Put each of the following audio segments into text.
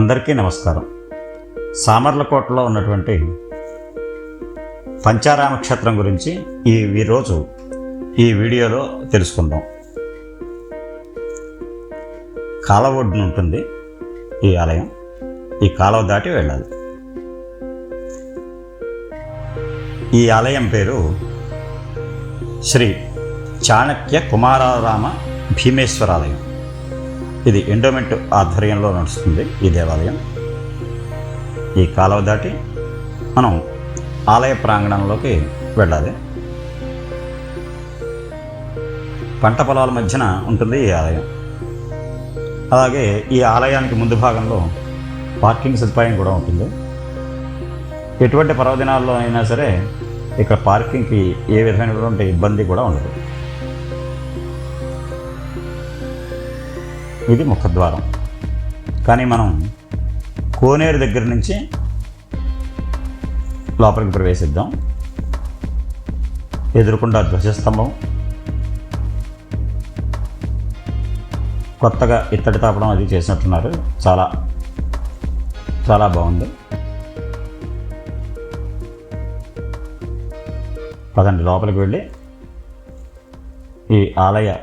అందరికీ నమస్కారం. సామర్లకోటలో ఉన్నటువంటి పంచారామ క్షేత్రం గురించి ఈ ఈరోజు ఈ వీడియోలో తెలుసుకుందాం. కాలవ ఒడ్డున ఉంటుంది ఈ ఆలయం. ఈ కాలువ దాటి వెళ్ళాలి. ఈ ఆలయం పేరు శ్రీ చాణక్య కుమారారామ భీమేశ్వరాలయం. ఇది ఎండోమెంట్ ఆధ్వర్యంలో నడుస్తుంది ఈ దేవాలయం. ఈ కాలువ దాటి మనం ఆలయ ప్రాంగణంలోకి వెళ్ళాలి. పంట పొలాల మధ్యన ఉంటుంది ఈ ఆలయం. అలాగే ఈ ఆలయానికి ముందు భాగంలో పార్కింగ్ సదుపాయం కూడా ఉంటుంది. ఎటువంటి పర్వదినాల్లో అయినా సరే ఇక్కడ పార్కింగ్కి ఏ విధమైనటువంటి ఇబ్బంది కూడా ఉండదు. ఇది ముఖద్వారం. కానీ మనం కోనేరు దగ్గర నుంచి లోపలికి ప్రవేశిద్దాం. ఎదురుకుండా ధ్వజస్తంభం. కొత్తగా ఇత్తడి తాపడం అది చేసినట్టున్నారు. చాలా చాలా బాగుంది. పదండి లోపలికి వెళ్ళి ఈ ఆలయ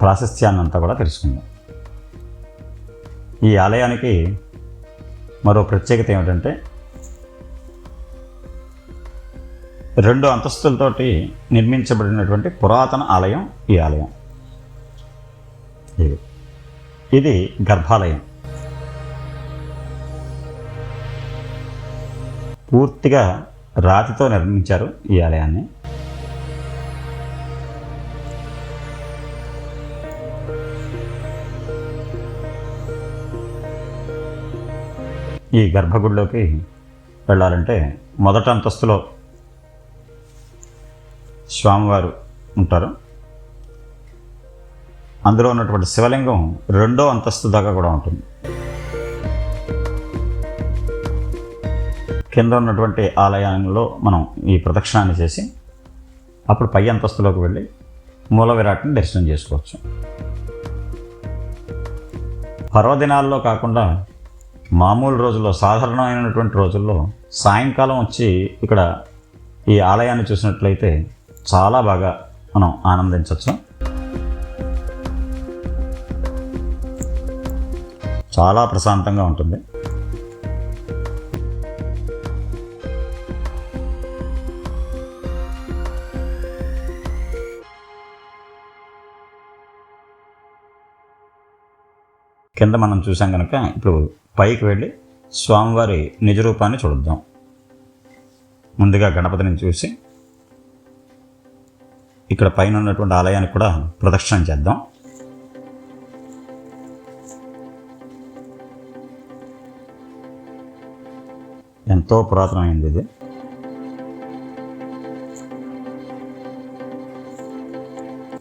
ప్రాశస్త్యాన్ని అంతా కూడా తెలుసుకుందాం. ఈ ఆలయానికి మరో ప్రత్యేకత ఏమిటంటే రెండు అంతస్తులతోటి నిర్మించబడినటువంటి పురాతన ఆలయం ఈ ఆలయం. ఇది. ఇది గర్భాలయం. పూర్తిగా రాతితో నిర్మించారు ఈ ఆలయాన్ని. ఈ గర్భగుడిలోకి వెళ్ళాలంటే మొదట అంతస్తులో స్వామివారు ఉంటారు. అందులో ఉన్నటువంటి శివలింగం రెండో అంతస్తు దాకా కూడా ఉంటుంది. కింద ఉన్నటువంటి ఆలయంలో మనం ఈ ప్రదక్షిణాన్ని చేసి అప్పుడు పై అంతస్తులోకి వెళ్ళి మూల విరాట్ని దర్శనం చేసుకోవచ్చు. పర్వదినాల్లో కాకుండా మామూలు రోజుల్లో సాధారణమైనటువంటి రోజుల్లో సాయంకాలం వచ్చి ఇక్కడ ఈ ఆలయాన్ని చూసినట్లయితే చాలా బాగా మనం ఆనందించవచ్చు చాలా ప్రశాంతంగా ఉంటుంది. కింద మనం చూసాం కనుక ఇప్పుడు పైకి వెళ్ళి స్వామివారి నిజ రూపాన్ని చూద్దాం ముందుగా గణపతిని చూసి ఇక్కడ పైన ఉన్నటువంటి ఆలయానికి కూడా ప్రదక్షిణ చేద్దాం. ఎంతో పురాతనమైంది ఇది.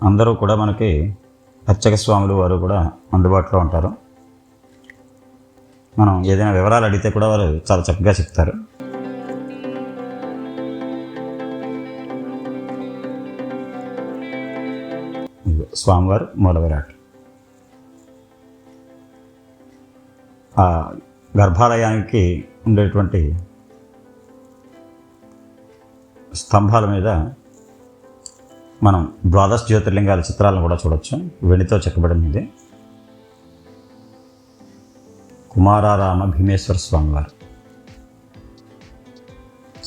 అందరూ కూడా మనకి అర్చక స్వాములు వారు కూడా అందుబాటులో ఉంటారు. మనం ఏదైనా వివరాలు అడిగితే కూడా వారు చాలా చక్కగా చెప్తారు. స్వామివారు మూల విరాట్ ఆ గర్భాలయానికి ఉండేటువంటి స్తంభాల మీద మనం ద్వాదశ జ్యోతిర్లింగాల చిత్రాలను కూడా చూడొచ్చు. వెండితో చెక్కబడింది కుమారారామ భీమేశ్వర స్వామివారు.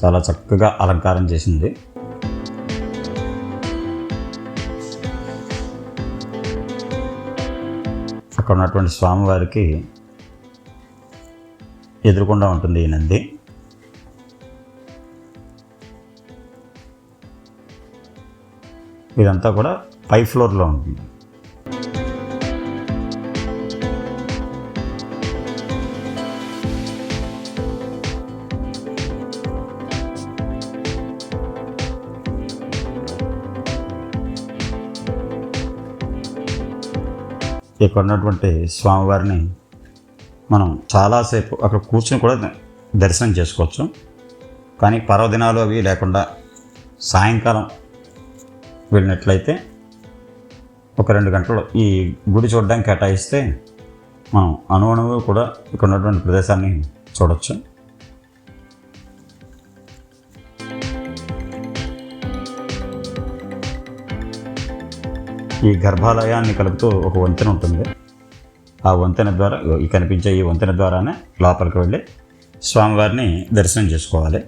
చాలా చక్కగా అలంకారం చేసింది. అక్కడ ఉన్నటువంటి స్వామివారికి ఎదురుకుండా ఉంటుంది ఈ నంది. ఇదంతా కూడా పై ఫ్లోర్లో ఉంటుంది. ఇక్కడ ఉన్నటువంటి స్వామివారిని మనం చాలాసేపు అక్కడ కూర్చుని కూడా దర్శనం చేసుకోవచ్చు. కానీ పర్వదినాలు అవి లేకుండా సాయంకాలం వెళ్ళినట్లయితే ఒక రెండు గంటలు ఈ గుడి చూడడానికి కేటాయిస్తే మనం అణువణువు కూడా ఇక్కడ ఉన్నటువంటి ప్రదేశాన్ని చూడొచ్చు. ఈ గర్భాలయాన్ని కలుపుతూ ఒక వంతెన ఉంటుంది. ఆ వంతెన ద్వారా ఈ కనిపించే ఈ వంతెన ద్వారానే లోపలికి వెళ్ళి స్వామివారిని దర్శనం చేసుకోవాలి.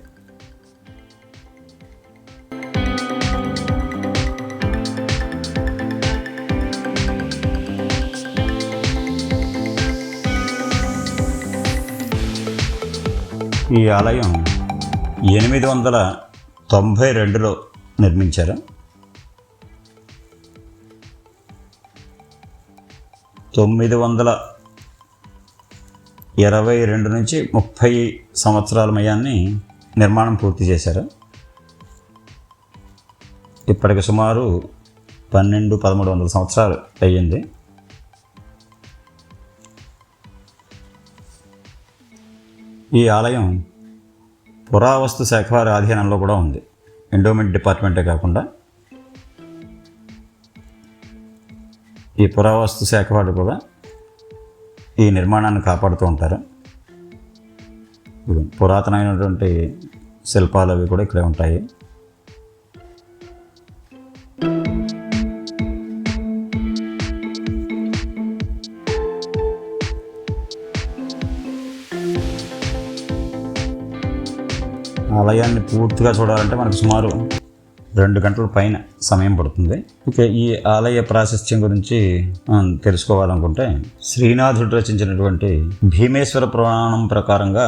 ఈ ఆలయం ఎనిమిది వందల తొంభై రెండులో నిర్మించారు. తొమ్మిది వందల ఇరవై రెండు నుంచి ముప్పై సంవత్సరాల మయాన్ని నిర్మాణం పూర్తి చేశారు. ఇప్పటికి సుమారు పన్నెండు పదమూడు వందల సంవత్సరాలు అయ్యింది. ఈ ఆలయం పురావస్తు శాఖ వారి ఆధీనంలో కూడా ఉంది. ఎండోమెంట్ డిపార్ట్మెంటే కాకుండా ఈ పురావస్తు శాఖ వాళ్ళు కూడా ఈ నిర్మాణాన్ని కాపాడుతూ ఉంటారు. పురాతనమైనటువంటి శిల్పాలు అవి కూడా ఇక్కడే ఉంటాయి. ఆలయాన్ని పూర్తిగా చూడాలంటే మనకు సుమారు రెండు గంటల పైన సమయం పడుతుంది. ఇక ఈ ఆలయ ప్రాశస్త్యం గురించి తెలుసుకోవాలనుకుంటే శ్రీనాథుడు రచించినటువంటి భీమేశ్వర పురాణం ప్రకారంగా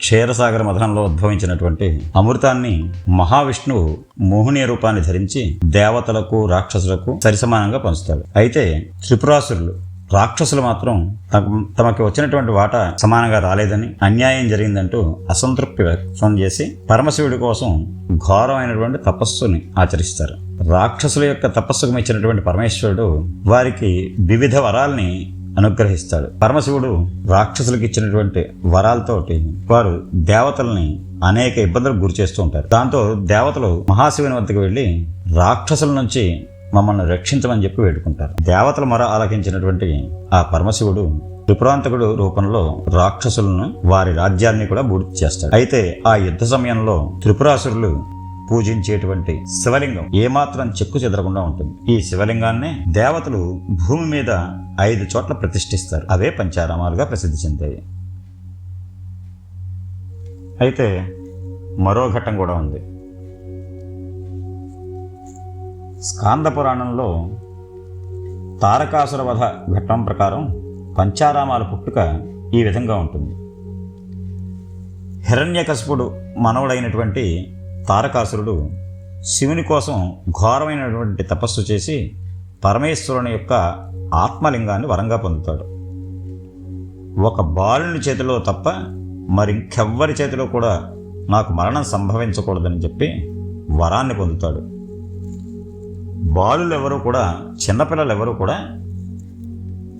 క్షీరసాగర మథనంలో ఉద్భవించినటువంటి అమృతాన్ని మహావిష్ణువు మోహిని రూపాన్ని ధరించి దేవతలకు రాక్షసులకు సరిసమానంగా పంచుతాడు. అయితే త్రిపురాసురులు రాక్షసులు మాత్రం తమ- తమకి వచ్చినటువంటి వాటా సమానంగా రాలేదని అన్యాయం జరిగిందంటూ అసంతృప్తి వ్యక్తం చేసి పరమశివుడి కోసం ఘోరమైనటువంటి తపస్సుని ఆచరిస్తారు. రాక్షసుల యొక్క తపస్సుకు మెచ్చినటువంటి పరమేశ్వరుడు వారికి వివిధ వరాల్ని అనుగ్రహిస్తాడు. పరమశివుడు రాక్షసులకు ఇచ్చినటువంటి వరాలతోటి వారు దేవతల్ని అనేక ఇబ్బందులకు గురి చేస్తూ ఉంటారు. దాంతో దేవతలు మహాశివుని వద్దకు వెళ్ళి రాక్షసుల నుంచి మమ్మల్ని రక్షించమని చెప్పి వేడుకుంటారు. దేవతల మొర ఆలకించినటువంటి ఆ పరమశివుడు త్రిపురాంతకుడు రూపంలో రాక్షసులను వారి రాజ్యాన్ని కూడా పూర్తి చేస్తాడు. అయితే ఆ యుద్ధ సమయంలో త్రిపురాసురులు పూజించేటువంటి శివలింగం ఏమాత్రం చెక్కు చెదరకుండా ఉంటుంది. ఈ శివలింగాన్నే దేవతలు భూమి మీద ఐదు చోట్ల ప్రతిష్ఠిస్తారు. అవే పంచారామాలుగా ప్రసిద్ధి చెందాయి. అయితే మరో ఘట్టం కూడా ఉంది. స్కాంద పురాణంలో తారకాసుర వధ ఘట్టం ప్రకారం పంచారామాల పుట్టుక ఈ విధంగా ఉంటుంది. హిరణ్యకశపుడు మనవడైనటువంటి తారకాసురుడు శివుని కోసం ఘోరమైనటువంటి తపస్సు చేసి పరమేశ్వరుని యొక్క ఆత్మలింగాన్ని వరంగా పొందుతాడు. ఒక బాలుని చేతిలో తప్ప మరింకెవ్వరి చేతిలో కూడా నాకు మరణం సంభవించకూడదని చెప్పి వరాన్ని పొందుతాడు. బాలులు ఎవరు కూడా చిన్నపిల్లలు ఎవరు కూడా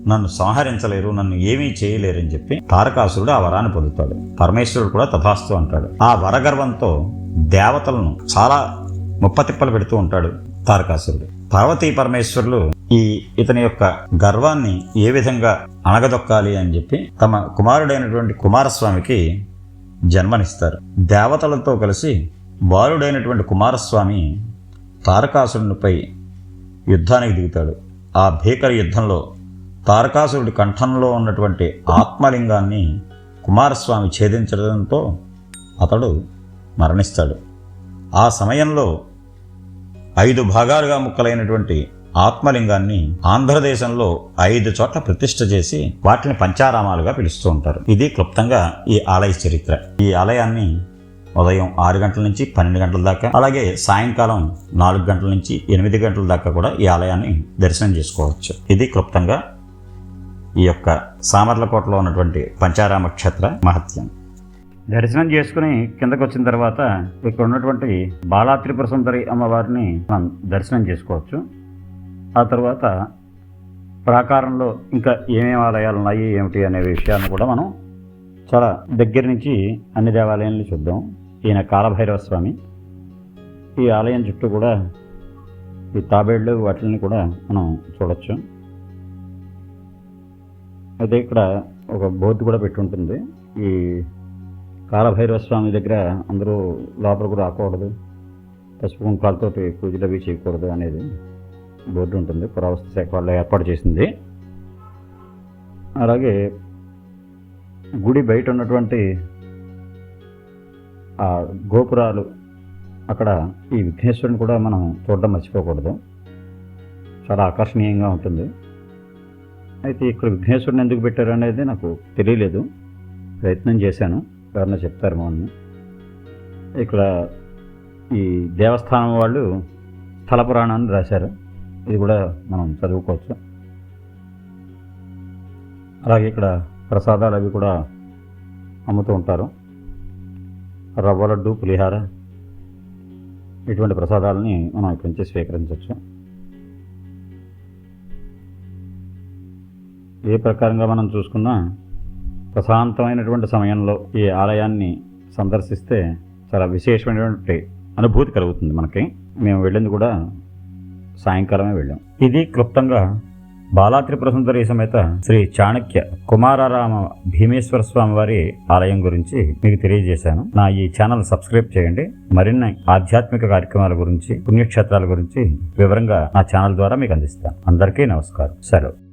నన్ను సంహరించలేరు నన్ను ఏమీ చేయలేరని చెప్పి తారకాసురుడు ఆ వరాన్ని పొందుతాడు. పరమేశ్వరుడు కూడా తథాస్తు అంటాడు. ఆ వరగర్వంతో దేవతలను చాలా ముప్పతిప్పలు పెడుతూ ఉంటాడు తారకాసురుడు. పార్వతీ పరమేశ్వరులు ఈ ఇతని యొక్క గర్వాన్ని ఏ విధంగా అణగదొక్కాలి అని చెప్పి తమ కుమారుడైనటువంటి కుమారస్వామికి జన్మనిస్తారు. దేవతలతో కలిసి బాలుడైనటువంటి కుమారస్వామి తారకాసురునిపై యుద్ధానికి దిగుతాడు. ఆ భీకర యుద్ధంలో తారకాసురుడి కంఠంలో ఉన్నటువంటి ఆత్మలింగాన్ని కుమారస్వామి ఛేదించడంతో అతడు మరణిస్తాడు. ఆ సమయంలో ఐదు భాగాలుగా ముక్కలైనటువంటి ఆత్మలింగాన్ని ఆంధ్రదేశంలో ఐదు చోట్ల ప్రతిష్ఠ చేసి వాటిని పంచారామాలుగా పిలుస్తూ ఉంటారు. ఇది క్లుప్తంగా ఈ ఆలయ చరిత్ర. ఈ ఆలయాన్ని ఉదయం ఆరు గంటల నుంచి పన్నెండు గంటల దాకా అలాగే సాయంకాలం నాలుగు గంటల నుంచి ఎనిమిది గంటల దాకా కూడా ఈ ఆలయాన్ని దర్శనం చేసుకోవచ్చు. ఇది క్లుప్తంగా ఈ యొక్క సామర్లకోటలో ఉన్నటువంటి పంచారామ క్షేత్ర మహత్యం. దర్శనం చేసుకుని కిందకు వచ్చిన తర్వాత ఇక్కడ ఉన్నటువంటి బాలాత్రిపుర సుందరి అమ్మవారిని మనం దర్శనం చేసుకోవచ్చు. ఆ తర్వాత ప్రాకారంలో ఇంకా ఏమేమి ఆలయాలు ఉన్నాయి ఏమిటి అనే విషయాన్ని కూడా మనం చాలా దగ్గర నుంచి అన్ని దేవాలయాలను చూద్దాం. ఈయన కాలభైరవ స్వామి ఈ ఆలయం చుట్టూ కూడా ఈ తాబేళ్ళు వాటిని కూడా మనం చూడొచ్చు. అయితే ఇక్కడ ఒక బోర్డు కూడా పెట్టి ఉంటుంది. ఈ కాలభైరవ స్వామి దగ్గర అందరూ లోపల కూడా రాకూడదు. పసుపు కుంకాలతో పూజలు అవి చేయకూడదు అనేది బోర్డు ఉంటుంది. పురావస్తు శాఖ వాళ్ళు ఏర్పాటు చేసింది. అలాగే గుడి బయట ఉన్నటువంటి ఆ గోపురాలు అక్కడ ఈ విఘ్నేశ్వరుని కూడా మనం చూడడం మర్చిపోకూడదు. చాలా ఆకర్షణీయంగా ఉంటుంది. అయితే ఇక్కడ విఘ్నేశ్వరుని ఎందుకు పెట్టారు అనేది నాకు తెలియలేదు. ప్రయత్నం చేశాను. ఎవరన్నా చెప్తారు మమ్మల్ని. ఇక్కడ ఈ దేవస్థానం వాళ్ళు స్థల పురాణాన్ని రాశారు. ఇది కూడా మనం చదువుకోవచ్చు. అలాగే ఇక్కడ ప్రసాదాలు అవి కూడా అమ్ముతూ ఉంటారు. రవ్వ లడ్డు పులిహార ఇటువంటి ప్రసాదాలని మనం ఇక్కడి నుంచి స్వీకరించవచ్చు. ఏ ప్రకారంగా మనం చూసుకున్నా ప్రశాంతమైనటువంటి సమయంలో ఈ ఆలయాన్ని సందర్శిస్తే చాలా విశేషమైనటువంటి అనుభూతి కలుగుతుంది మనకి. మేము వెళ్ళింది కూడా సాయంకాలమే వెళ్ళాం. ఇది క్లుప్తంగా బాలాత్రిపుర సుందరి సమేత శ్రీ చాణక్య కుమారారామ భీమేశ్వర స్వామి వారి ఆలయం గురించి మీకు తెలియజేశాను. నా ఈ ఛానల్ సబ్స్క్రైబ్ చేయండి. మరిన్ని ఆధ్యాత్మిక కార్యక్రమాల గురించి పుణ్యక్షేత్రాల గురించి వివరంగా నా ఛానల్ ద్వారా మీకు అందిస్తాను. అందరికీ నమస్కారం. సెలవు.